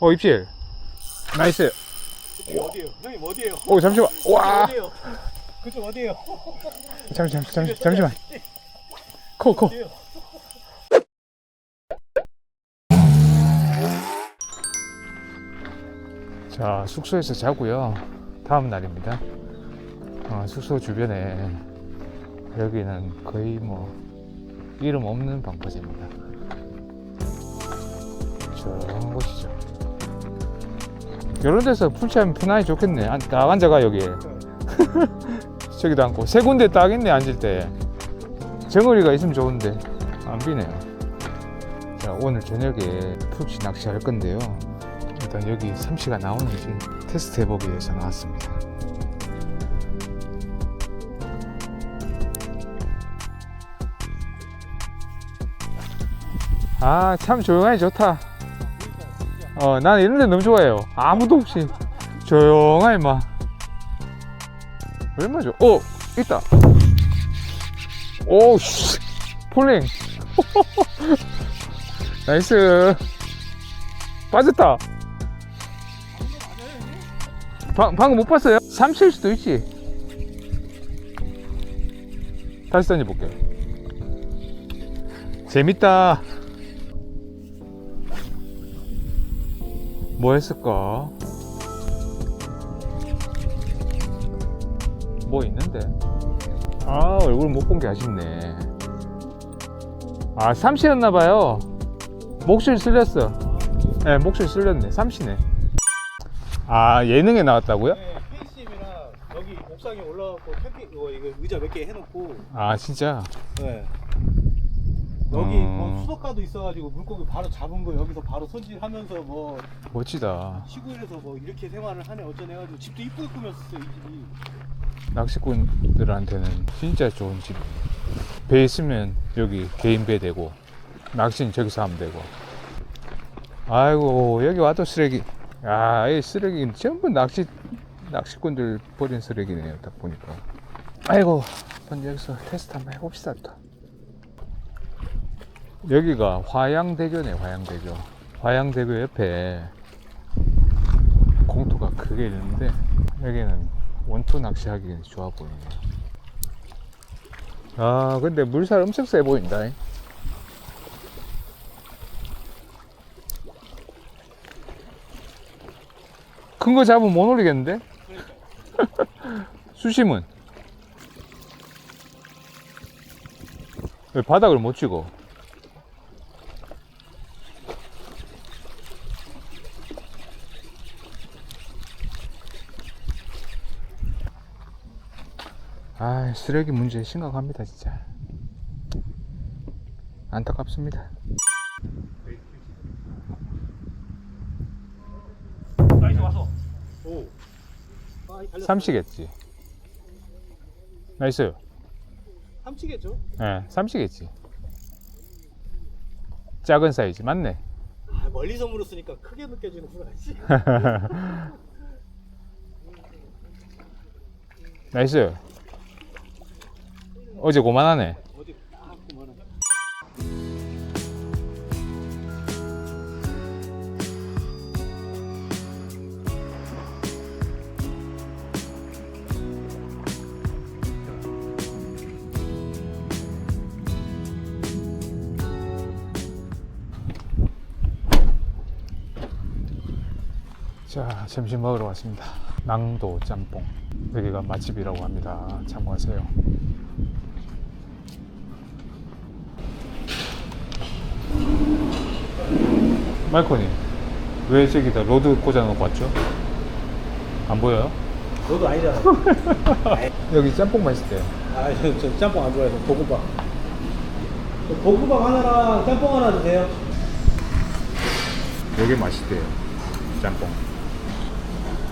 어 입질 나이스 어디에요? 형님 어디에요? 오 잠시만 와 어디에요? 그쪽 어디에요? 잠시 잠시 잠시 잠시만 코코 어디에요? 자 숙소에서 자고요 다음 날입니다 어, 숙소 주변에 여기는 거의 뭐 이름 없는 방파제입니다 조용한 곳이죠 이런 데서 풀치하면 편하게 좋겠네. 안- 딱 앉아가 여기. 저기도 앉고. 세 군데 딱 있네 앉을 때. 정어리가 있으면 좋은데. 안 비네요. 자 오늘 저녁에 풀치 낚시할 건데요. 일단 여기 삼시가 나오는지 테스트 해보기 위해서 나왔습니다. 아, 참 조용하니 좋다. 어, 나는 이런 데 너무 좋아해요. 아무도 없이 조용하니 막. 얼마 좋아. 어, 있다. 오, 씨. 폴링. 나이스. 빠졌다. 방, 방금 못 봤어요? 삼칠 수도 있지. 다시 던져볼게. 재밌다. 뭐 했을까? 뭐 있는데? 아, 얼굴 못 본 게 아쉽네. 아, 삼시였나봐요. 목소리 쓸렸어. 네, 목소리 쓸렸네. 삼시네. 아, 예능에 나왔다고요? 네, 페이스님이랑 여기 옥상에 올라가고 캠핑 이거 이거 의자 몇 개 해놓고 아, 진짜? 네. 여기 음. 뭐 수도가도 있어가지고 물고기 바로 잡은 거 여기서 바로 손질하면서 뭐 멋지다. 시골에서 뭐 이렇게 생활을 하네 어쩌네 해가지고 집도 이쁘게 꾸몄었어요 이 집이 낚시꾼들한테는 진짜 좋은 집. 배 있으면 여기 개인 배 되고, 낚시는 저기서 하면 되고. 아이고, 여기 와도 쓰레기. 아, 이 쓰레기는 전부 낚시, 낚시꾼들 버린 쓰레기네요, 딱 보니까. 아이고, 한번 여기서 테스트 한번 해봅시다, 또. 여기가 화양대교네, 화양대교. 화양대교 옆에 공터가 크게 있는데, 여기는 원투 낚시하기 좋아 보이네요. 아, 근데 물살 엄청 세 보인다. 잉. 큰거 잡으면 못 올리겠는데? 수심은? 왜 바닥을 못 찍어? 아, 쓰레기 문제 심각합니다, 진짜. 안타깝습니다. 나이스 왔어 오. 삼시겠지. 나이스. 삼치겠죠? 예, 삼시겠지. 작은 사이즈, 맞네. 아, 멀리서 물었으니까 크게 느껴지는구나 씨. 나이스. 어제 고만하네. 자, 점심 먹으러 왔습니다. 낭도 짬뽕. 여기가 맛집이라고 합니다. 참고하세요. 말코니, 왜 저기다 로드 꽂아놓고 왔죠? 안 보여요? 너도 아니잖아 여기 짬뽕 맛있대요. 아, 저, 저 짬뽕 안 좋아해서 볶음밥. 저 볶음밥 하나랑 짬뽕 하나 주세요. 여기 맛있대요. 짬뽕.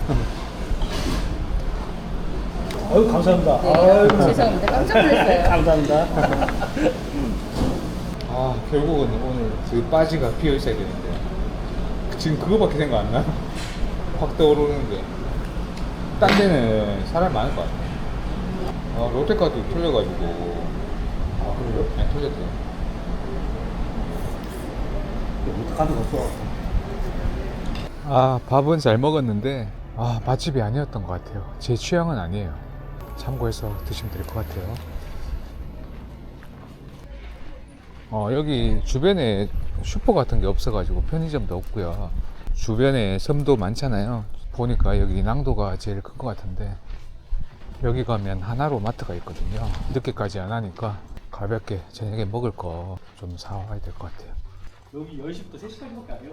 아유 감사합니다. 네, 아유, 죄송합니다. 깜짝 놀랐어요. 감사합니다. 아, 결국은 오늘 그 바지가 비어 있어야 되는데. 지금 그거밖에 생각 안 나. 확 떠오르는데. 딴 데는 사람 많을 것 같아. 아, 롯데카드 털려가지고. 아 그래요? 네. 어떡하는 거 없어. 아 밥은 잘 먹었는데 아 맛집이 아니었던 것 같아요 제 취향은 아니에요 참고해서 드시면 될 것 같아요 어 여기 주변에 슈퍼 같은 게 없어가지고 편의점도 없고요 주변에 섬도 많잖아요 보니까 여기 낭도가 제일 큰 것 같은데 여기 가면 하나로 마트가 있거든요 늦게까지 안 하니까 가볍게 저녁에 먹을 거 좀 사와야 될 것 같아요 여기 10시부터 3시까지밖에 안 해요.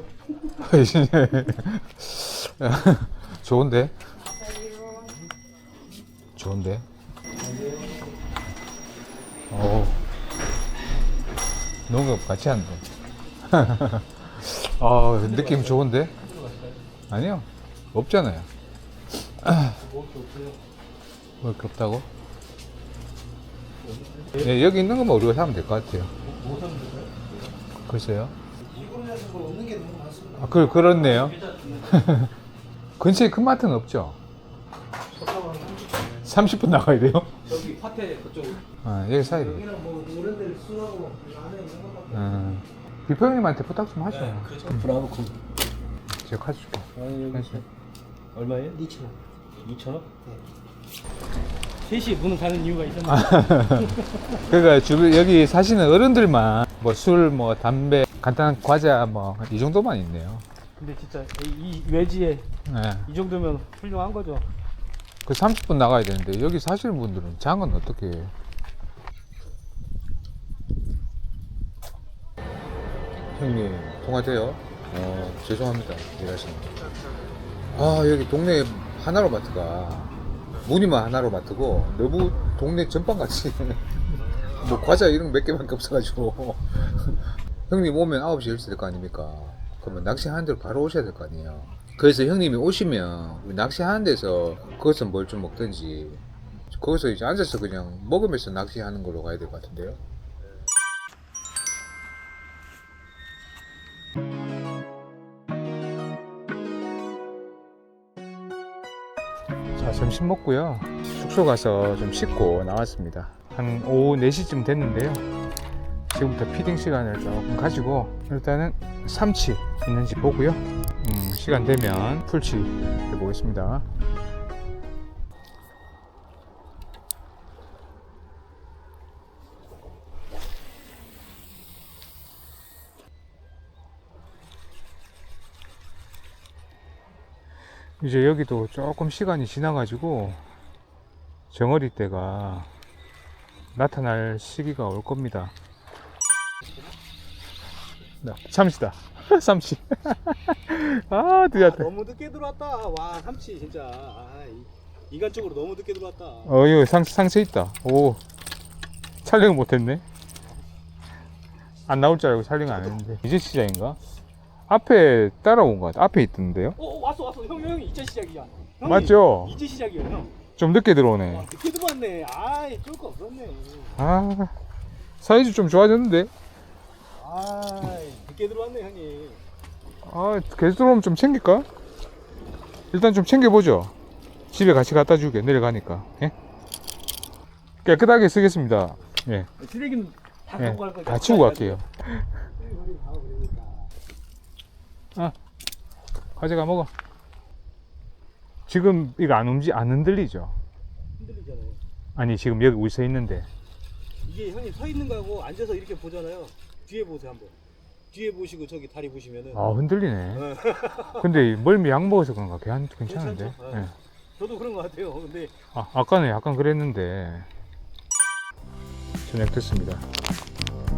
좋은데? 좋은데? 오. 농업 같이 한다. 아, 느낌 좋은데? 아니요. 없잖아요. 뭐 이렇게 없다고? 예, 여기 있는 것만 우리가 사면 될 것 같아요. 뭐? 글쎄요. 뭐. 아, 그, 그렇네요. 근처에 큰 마트는 없죠? 30분 나가야 돼요? 저기 파테 그쪽 아, 여기 돼. 여기는 뭐 이런 데를 쓰라고 안에 있는 것밖에 음. 비표님한테 부탁 좀 하죠. 그렇죠. 브라보 콘. 제가 카드 줄게. 아니 여기 알았어요. 얼마예요? 2,000원. 2,000원? 네. 3시에 문을 닫는 이유가 있었나? 그러니까 주변 여기 사시는 어른들만 뭐 술, 뭐 담배, 간단한 과자 뭐 이 정도만 있네요. 근데 진짜 이, 이 외지에 네. 이 정도면 훌륭한 거죠. 그 30분 나가야 되는데 여기 사시는 분들은 장은 어떻게 해요? 형님 통화돼요? 어 죄송합니다. 일하시는 아 여기 동네 하나로 마트가. 무늬만 하나로 마트고 너무 동네 전반같이. 뭐 과자 이런 거몇 개밖에 없어가지고. 형님 오면 9시 10시 될 거 아닙니까? 그러면 낚시하는 대로 바로 오셔야 될 거 아니에요. 그래서 형님이 오시면 낚시하는 데서 거기서 뭘 좀 먹든지 거기서 이제 앉아서 그냥 먹으면서 낚시하는 걸로 가야 될 것 같은데요 자 점심 먹고요. 숙소 가서 좀 씻고 나왔습니다. 한 오후 4시쯤 됐는데요. 지금부터 피딩 시간을 조금 가지고 일단은 삼치 있는지 보고요. 음, 시간 되면 풀치 해보겠습니다 이제 여기도 조금 시간이 지나가지고 정어리 때가 나타날 시기가 올 겁니다. 나 참치다. 삼치. 아, 드디어. 너무 늦게 들어왔다. 와 삼치 진짜. 아, 이, 이간 쪽으로 너무 늦게 들어왔다. 어, 이거 상, 상세 있다. 오. 촬영을 못했네. 안 나올 줄 알고 촬영 안 했는데. 이제 시작인가? 앞에 따라온 것 같아. 앞에 있던데요? 오 왔어 왔어. 형 형 이제 시작이야. 형님, 맞죠? 이제 시작이야 형. 좀 늦게 들어오네. 와, 늦게 들어왔네. 아이 쫄 거 없었네. 아, 사이즈 좀 좋아졌는데? 아이 늦게 들어왔네 형님. 아, 계속 들어오면 좀 챙길까? 일단 좀 챙겨보죠. 집에 같이 갖다 주게, 내려가니까. 예? 깨끗하게 쓰겠습니다. 예. 쓰레기는 다 예. 갖고 갈 거니까. 다 치우고 갈게요. 그러 니까. 가져가 먹어. 지금 이거 안 움직, 안 흔들리죠? 흔들리잖아요. 아니, 지금 여기 우리 서 있는데. 이게 형님 서 있는 거하고 앉아서 이렇게 보잖아요. 뒤에 보세요 한번. 뒤에 보시고 저기 다리 보시면은. 아, 흔들리네. 어. 근데 멀미 약 먹어서 그런가? 괜- 괜찮은데? 괜찮죠? 예. 저도 그런 것 같아요. 근데 아, 아까는 약간 그랬는데. 저녁 됐습니다.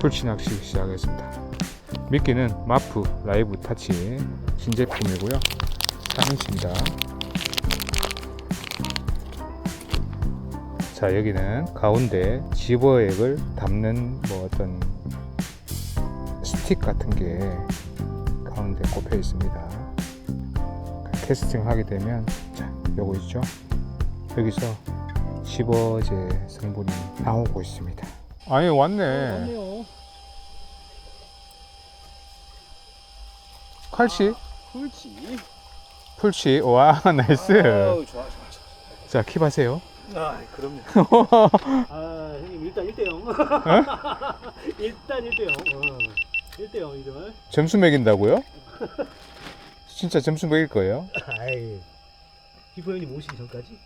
풀치 낚시 시작하겠습니다. 미끼는 마프 라이브 타치 신제품이고요. 3인치입니다. 자, 여기는 가운데 집어액을 담는 뭐 어떤 스틱 같은 게 가운데 꼽혀 있습니다. 캐스팅 하게 되면 자, 요거 있죠? 여기서 집어제 성분이 나오고 있습니다. 아니 왔네. 맞네요. 칼치, 그렇지. 풀치, 와 나이스. 아우, 좋아, 좋아, 좋아. 자 킵 하세요. 아, 그럼요. 아, 형님 일단 1대 0. 일단 1대 0. 어. 1대 0 이들. 점수 매긴다고요? 진짜 점수 매길 거예요? 아이 기포 형님 오시기 전까지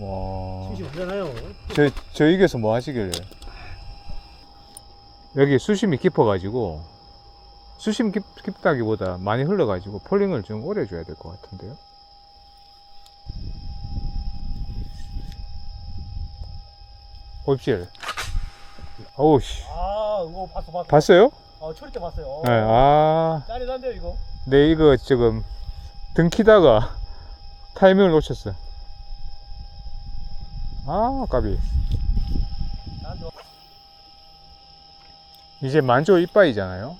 와. 심심하잖아요 저, 저 이겨서 뭐 하시길래? 여기 수심이 깊어가지고, 수심 깊, 깊다기보다 많이 흘러가지고 폴링을 좀 오래 줘야 될 것 같은데요? 옵실. 어우, 씨. 아 이거 봤어 봤어 봤어요? 어 초리 때 봤어요 네, 아. 짜릿한데요 이거 네, 이거 지금 등 키다가 타이밍을 놓쳤어. 아, 까비. 이제 만조 이빠이잖아요.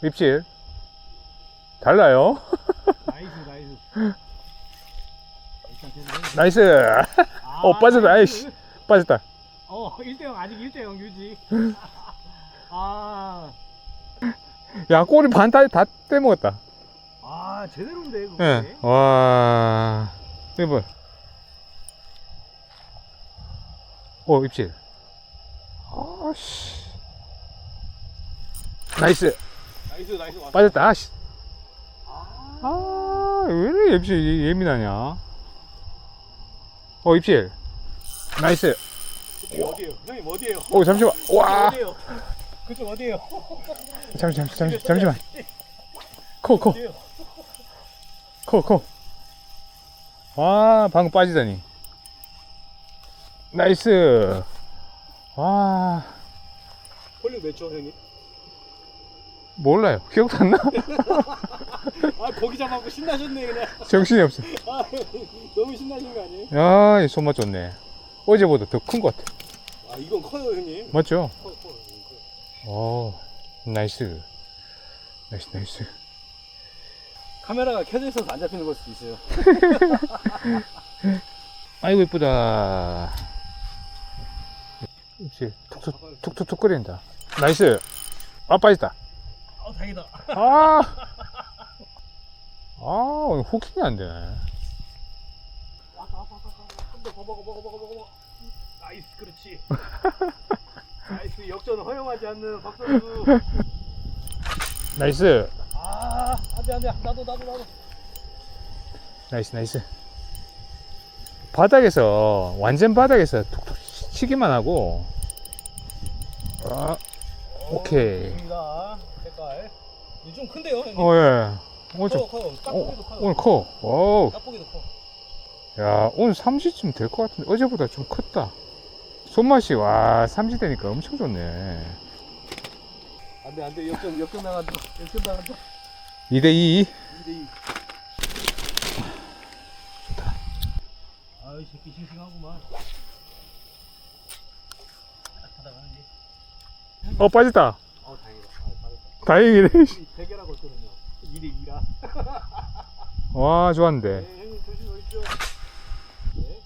네. 입질. 달라요. 나이스 나이스 일단 계속 나이스. 아, 어, 빠졌다. 나이스. 아이씨. 빠졌다. 어 1대0 아직 1대0 유지 아, 야, 꼬리 반 다, 다 떼먹었다. 아 제대로인데 그거 예. 와. 이거 어, 입질. 아씨. 나이스. 나이스 나이스 왔다 빠졌다. 아씨. 아, 아, 왜 이렇게 입질 예민하냐? 어, 입질. 나이스. 그쪽 어디에요 형님 어디에요 오, 잠시만. 와. 어디에요 그쪽 어디에요 잠시, 잠시, 잠시, 잠시만. 코, 코, 어디에요 코, 코. 와, 방금 빠지다니. 나이스. 와, 폴링 몇 초 형님 몰라요. 기억도 안 나? 아 거기 잡아갖고 신나셨네 그냥 정신이 없어. 아 너무 신나신 거 아니에요 야, 이 손맛 좋네. 어제보다 더 큰 것 같아. 아 이건 커요 형님 맞죠? 커 커. 커. 오, 나이스. 나이스, 나이스. 카메라가 켜져 있어서 안 잡히는 걸 수도 있어요 아이고, 이쁘다. 입질 툭툭, 툭툭툭 거린다. 나이스. 아, 빠졌다. 아 다행이다. 아, 아, 오늘 후킹이 안 되네. 좀더 먹어 먹어 먹어 먹어 먹어. 나이스 그렇지. 나이스. 역전을 허용하지 않는 박선수. 나이스. 아 안돼 안돼. 나도 나도 나도. 나이스, 나이스. 바닥에서, 완전 바닥에서 툭툭 치기만 하고, 아, 오케이. 좋습니다 색깔 이거 좀 큰데요 형님 어, 예. 오늘 좀, 커 커. 어, 커요 오늘 커. 오, 깍보기도 커 야, 오늘 3지쯤 될 것 같은데, 어제보다 좀 컸다. 손맛이, 와, 3지 되니까 엄청 좋네. 안 돼 안 돼 역전 역전 나간다 역전 나간다 2대2. 2대2 아이 새끼 싱싱하구만 하다가 이제 어, 빠졌다. 어 다 다행이네. 대결하고 있거든요 2대 2라 와, 좋았는데. 네 형님 조심히 오십시오 네.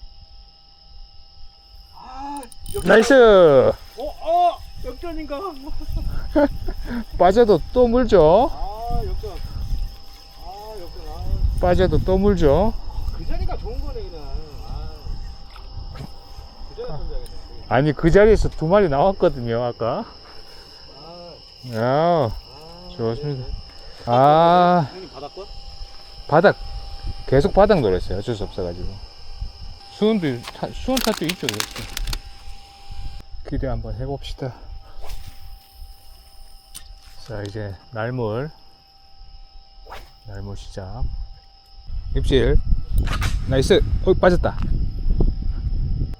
아 역전 나이스! 어? 어? 역전인가? 빠져도 또 물죠. 아 역전 아 역전 아, 빠져도 또 물죠. 그 자리가 좋은 거네 그냥 아. 그 자리가 좋은 자리네 아니, 그 자리에서 두 마리 나왔거든요, 아까. 아, 야, 아 좋습니다. 아, 형님 바닥권? 바닥. 계속 바닥 노렸어요. 어쩔 수 없어가지고. 수온도, 타- 수온 탓도 이쪽에 있어. 기대 한번 해봅시다. 자, 이제 날물. 날물 시작. 입질. 나이스. 어, 빠졌다.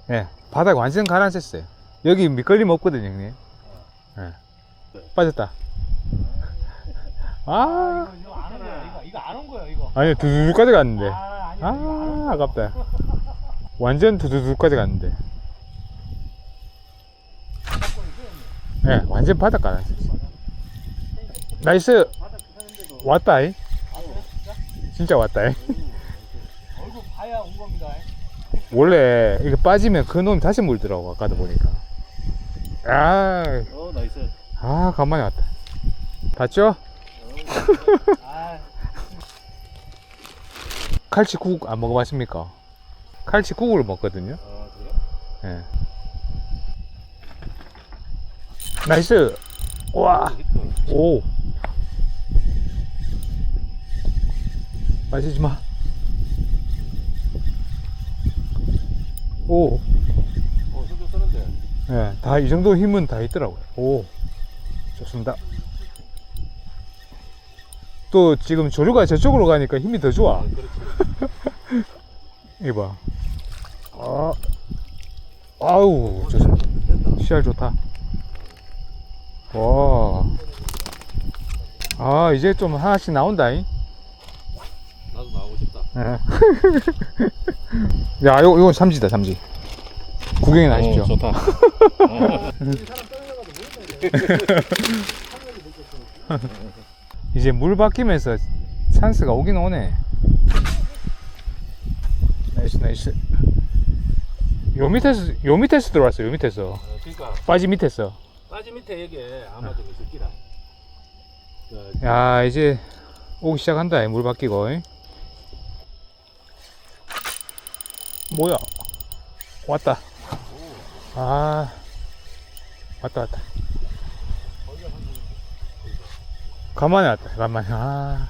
예, 네, 바닥 완전 가라앉았어요. 여기 밑걸림 없거든요, 형님. 예. 빠졌다. 아, 이거 안온 거야 이거 이거 안 온 거야 이거 아니, 두두두까지 갔는데. 아 아니야 이거 안 온- 아, 아깝다. 완전 두두두까지 갔는데. 예, 네, 완전 가라앉았어. 나이스. 바닥 괜찮은데도 왔다 이. 아 그래 진짜? 진짜 왔다 이. 얼굴 봐야 온 겁니다 원래 이거 빠지면 그 놈이 다시 물더라고, 아까도 보니까. 아, 어 나이스 아, 간만에 왔다. 봤죠? 아 칼치국 안 먹어봤습니까? 칼치국을 먹거든요. 어, 그래요? 예. 나이스. 와, 오. 빠지지 마. 오, 어, 쓰는데. 예, 다이 정도 힘은 다 있더라고요. 오, 좋습니다. 또 지금 조류가 저쪽으로 가니까 힘이 더 좋아. 어, 그렇지. 이봐. 아, 아우. 됐다. 시알 좋다. 와. 아, 이제 좀 하나씩 나온다잉. 나도 나오고 싶다. 예. 야, 이거, 이거 삼지다, 삼지. 구경해 나십시오. 어, 좋다. 이제 물 바뀌면서 찬스가 오긴 오네. 나이스, 나이스. 요 밑에서, 요 밑에서 들어왔어, 요 밑에서. 어, 그러니까 빠지 밑에서. 빠지 밑에 여기에 아마 좀 있을 기라. 그, 야, 이제 오기 시작한다, 물 바뀌고. 잉? 뭐야? 왔다. 아, 왔다, 왔다. 가만히 왔다, 가만히. 아.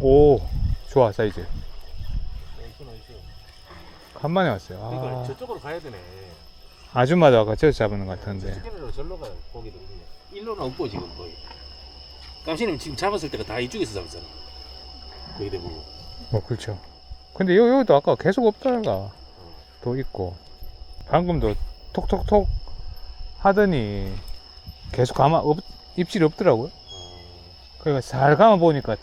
오, 좋아, 사이즈. 나이스, 나이스. 간만에 왔어요. 그러니까 아, 저쪽으로 가야 되네. 아줌마도 아까 저기서 잡는 것 같은데. 스캐너로 절로 가 고기들. 일로는 없고 지금 거의. 깜신님 지금 잡았을 때가 다 이쪽에서 잡았잖아. 거기 대부분. 뭐, 그렇죠. 근데 여, 여기도 아까 계속 없다가 또 있고. 방금도 톡톡톡 하더니 계속 가만, 없, 입질이 없더라고요. 어, 그러니까 잘 가만 보니까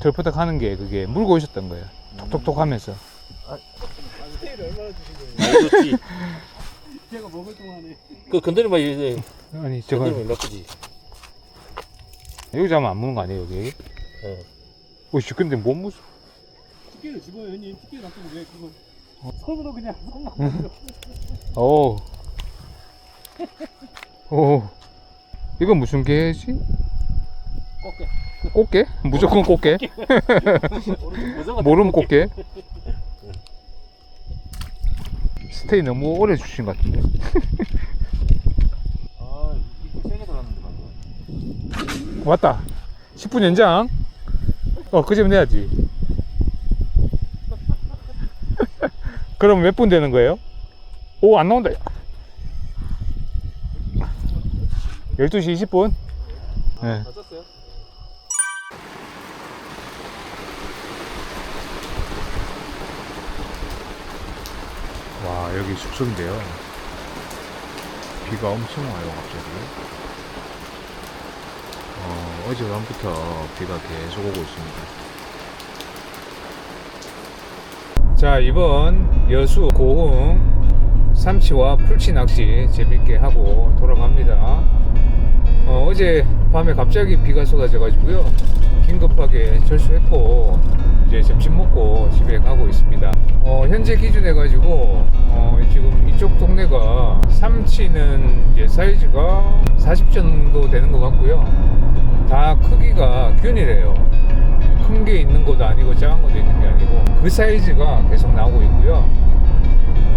덜퍼덕 하는 게 그게 물고 있었던 거예요. 톡톡톡 하면서. 스테이를 얼마나 주신 거예요? 많이 좋지. 제가 먹을 동안에. 그 건드리면 이제 아니, 저거, 건드리면 나쁘지. 여기 잡으면 안 무는 거 아니에요, 여기? 어. 오씨, 근데 못 무서 티켓을 집어요, 형님. 티켓 놔두고 왜 그거. 손으로 그냥 손만 오. 오. 이건 무슨 개지? 꺾게. 꽃게? 무조건 꽃게? 모르면 꽃게? 스테이 너무 오래 주신 것 같은데. 아, 이거 세개 들어갔는데 방금. 왔다. 10분 연장. 어, 그점 내야지. 그럼 몇 분 되는 거예요? 오, 안 나온다. 12시 20분? 네. 와, 여기 숙소인데요. 비가 엄청 와요, 갑자기. 어, 어젯밤부터 비가 계속 오고 있습니다. 자, 이번 여수 고흥 삼치와 풀치 낚시 재밌게 하고 돌아갑니다. 어, 어제 밤에 갑자기 비가 쏟아져가지고요. 긴급하게 철수했고, 이제 점심 먹고 집에 가고 있습니다. 어, 현재 기준해 가지고 어, 지금 이쪽 동네가 삼치는 이제 사이즈가 40 정도 되는 것 같고요. 다 크기가 균일해요. 큰 게 있는 것도 아니고 작은 것도 있는 게 아니고 그 사이즈가 계속 나오고 있고요.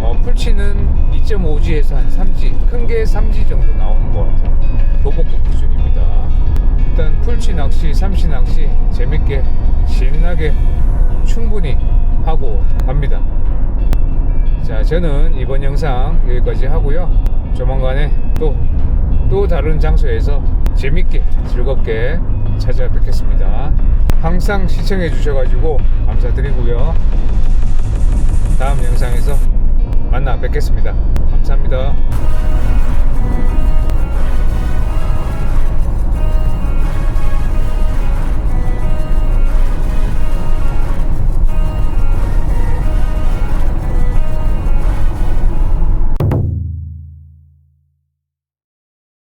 어, 풀치는 2.5G에서 한 3G, 큰 게 3G 정도 나오는 것 같아요. 도복급 기준입니다. 일단 풀치 낚시, 삼치 낚시 재밌게 신나게 충분히 하고 갑니다. 자, 저는 이번 영상 여기까지 하고요. 조만간에 또, 또 다른 장소에서 재밌게 즐겁게 찾아뵙겠습니다. 항상 시청해 주셔가지고 감사드리고요. 다음 영상에서 만나 뵙겠습니다. 감사합니다.